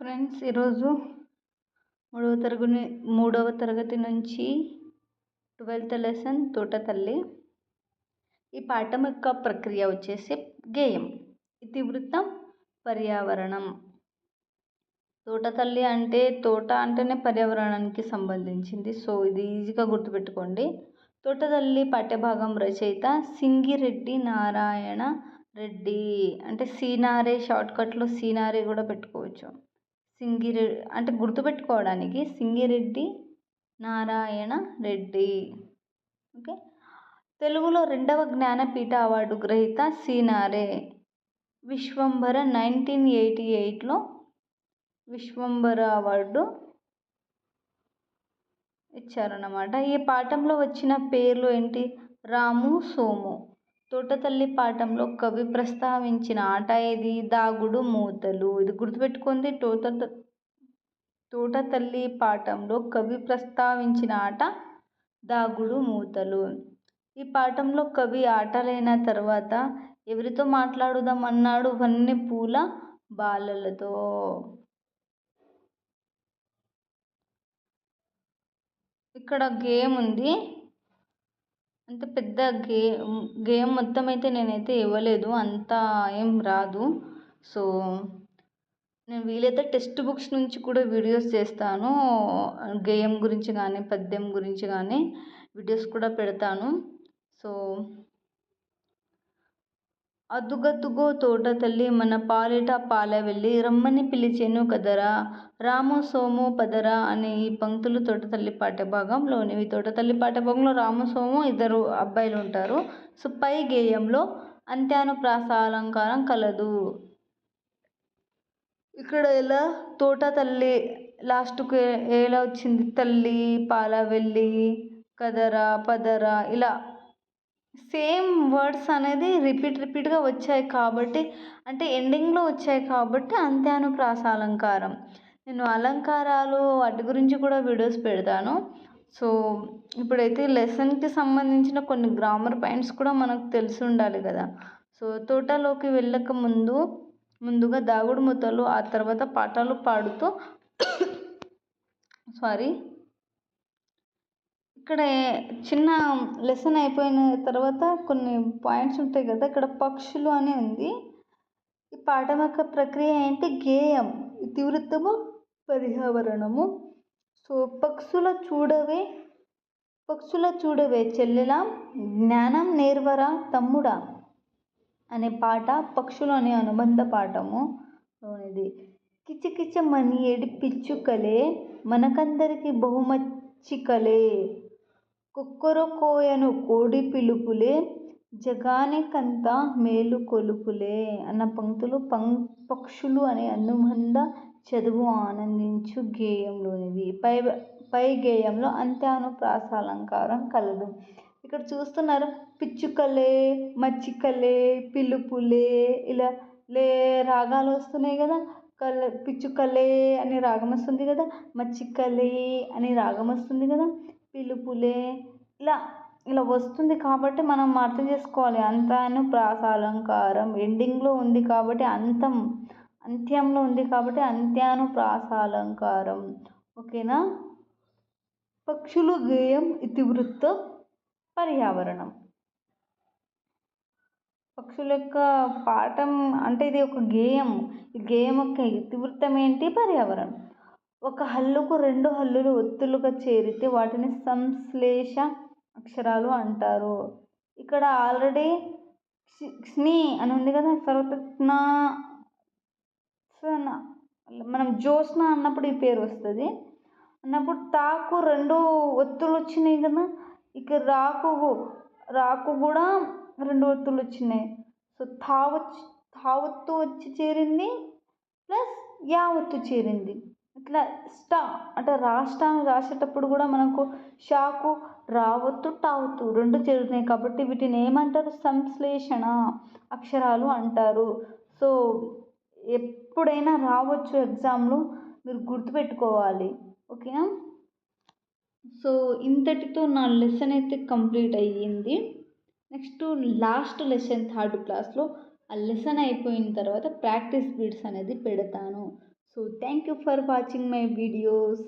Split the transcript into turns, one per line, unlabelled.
Friends ఈరోజు మూడవ తరగతి మూడవ తరగతి నుంచి ట్వెల్త్ లెసన్ తోటతల్లి. ఈ పాఠం యొక్క ప్రక్రియ వచ్చేసి గేయం. ఇతివృత్తం పర్యావరణం. తోటతల్లి అంటే తోట అంటేనే పర్యావరణానికి సంబంధించింది. సో ఇది ఈజీగా గుర్తుపెట్టుకోండి. తోటతల్లి పాఠ్యభాగం రచయిత సింగిరెడ్డి నారాయణ రెడ్డి. అంటే సీనారే షార్ట్కట్లో సీనారే కూడా పెట్టుకోవచ్చు. సింగిరె అంటే గుర్తుపెట్టుకోవడానికి సింగిరెడ్డి నారాయణ రెడ్డి. ఓకే. తెలుగులో రెండవ జ్ఞానపీఠ అవార్డు గ్రహీత సీనారే విశ్వంభర నైన్టీన్ ఎయిటీ ఎయిట్లో విశ్వంభర అవార్డు ఇచ్చారన్నమాట. ఈ పాఠంలో వచ్చిన పేర్లు ఏంటి? రాము సోము. తోటతల్లి పాఠంలో కవి ప్రస్తావించిన ఆట ఏది? దాగుడు మూతలు. ఇది గుర్తుపెట్టుకుంది తోట తోటతల్లి పాఠంలో కవి ప్రస్తావించిన ఆట దాగుడు మూతలు. ఈ పాఠంలో కవి ఆటలైన తర్వాత ఎవరితో మాట్లాడుదాం అన్నాడు వన్నె పూల బాలలతో. ఇక్కడ గేమ్ ఉంది అంత పెద్ద గే గేమ్ మొత్తం అయితే నేనైతే ఇవ్వలేదు. అంత ఏం రాదు. సో నేను వీలైతే టెక్స్ట్ బుక్స్ నుంచి కూడా వీడియోస్ చేస్తాను. గేయం గురించి కానీ పద్యం గురించి కానీ వీడియోస్ కూడా పెడతాను. సో అదుగదుగో తోట తల్లి మన పాలిట పాలవెల్లి రమ్మని పిలిచెను కదరా. రాము సోము పదరా అనే ఈ పంక్తులు తోటతల్లి పాఠ్యభాగంలోనివి. తోటతల్లి పాఠ్యభాగంలో రాము సోము ఇద్దరు అబ్బాయిలు ఉంటారు సో పై గేయంలో అంత్యానుప్రాసాలంకారం కలదు. ఇక్కడ ఎలా? తోట తల్లి లాస్ట్కు ఎలా వచ్చింది? తల్లి పాలవెల్లి కదరా పదరా ఇలా సేమ్ వర్డ్స్ అనేది రిపీట్ రిపీట్గా వచ్చాయి కాబట్టి అంటే ఎండింగ్లో వచ్చాయి కాబట్టి అంత్యానుప్రాస అలంకారం. నేను అలంకారాలు వాటి గురించి కూడా వీడియోస్ పెడతాను. సో ఇప్పుడైతే లెసన్కి సంబంధించిన కొన్ని గ్రామర్ పాయింట్స్ కూడా మనకు తెలిసి ఉండాలి కదా. సో తోటలోకి వెళ్ళక ముందు ముందుగా దాగుడు మూతలు ఆ తర్వాత పాటలు పాడుతూ సారీ ఇక్కడ చిన్న లెసన్ అయిపోయిన తర్వాత కొన్ని పాయింట్స్ ఉంటాయి కదా ఇక్కడ పక్షులు అని ఉంది. ఈ పాఠం యొక్క ప్రక్రియ ఏంటి? గేయం ఇతివృత్తము పర్యావరణము సో పక్షుల చూడవే పక్షుల చూడవే చెల్లెలా జ్ఞానం నేర్వరా తమ్ముడా అనే పాట పక్షులు అనే అనుబంధ పాఠము. లోనిది ఏడి ఏడిపిచ్చుకలే మనకందరికి బహుమచ్చికలే కుక్కరకోయను కోడి పిలుపులే జగానికంతా మేలు కొలుపులే అన్న పంక్తులు పం పక్షులు అనే అనుబంధ చదువు ఆనందించు గేయంలోనివి. పై పై గేయంలో అంత్యానుప్రాస అలంకారం కలదు. ఇక్కడ చూస్తున్నారు పిచ్చుకలే మచ్చికలే పిలుపులే ఇలా లే రాగాలు వస్తున్నాయి కదా కల పిచ్చుకలే అనే రాగం వస్తుంది కదా మచ్చికలే అనే రాగం వస్తుంది కదా పిలుపులే. ఇలా ఇలా వస్తుంది కాబట్టి మనం అర్థం చేసుకోవాలి. అంతాను ప్రాసాలంకారం ఎండింగ్లో ఉంది కాబట్టి అంతం అంత్యంలో ఉంది కాబట్టి అంత్యాను ప్రాసాలంకారం ఓకేనా? పక్షులు గేయం ఇతివృత్త పర్యావరణం. పక్షుల యొక్క పాఠం అంటే ఇది ఒక గేయం. ఈ గేయం యొక్క ఇతివృత్తం ఏంటి? పర్యావరణం. ఒక హల్లుకు రెండు హల్లులు ఒత్తులుగా చేరితే వాటిని సంశ్లేష అక్షరాలు అంటారు. ఇక్కడ ఆల్రెడీ స్ని అని ఉంది కదా తర్వాత మనం జ్యోత్స్న అన్నప్పుడు ఈ పేరు వస్తుంది. అన్నప్పుడు తాకు రెండు ఒత్తులు వచ్చినాయి కదా ఇక రాకు రాకు కూడా రెండు ఒత్తులు వచ్చినాయి. సో తావొచ్చి తావొత్తు వచ్చి చేరింది ప్లస్ యావత్తు చేరింది. ఇట్లా స్టా అంటే రాష్ట్రాన్ని రాసేటప్పుడు కూడా మనకు షాకు రావత్తు టావత్తు రెండు చేరుతున్నాయి కాబట్టి వీటిని ఏమంటారు? సంశ్లేషణ అక్షరాలు అంటారు. సో ఎప్పుడైనా రావచ్చు ఎగ్జామ్లో మీరు గుర్తుపెట్టుకోవాలి. ఓకేనా? సో ఇంతటితో నా లెసన్ అయితే కంప్లీట్ అయ్యింది. నెక్స్ట్ లాస్ట్ లెసన్ థర్డ్ క్లాస్లో. ఆ లెసన్ అయిపోయిన తర్వాత ప్రాక్టీస్ బిట్స్ అనేది పెడతాను. So thank you for watching my videos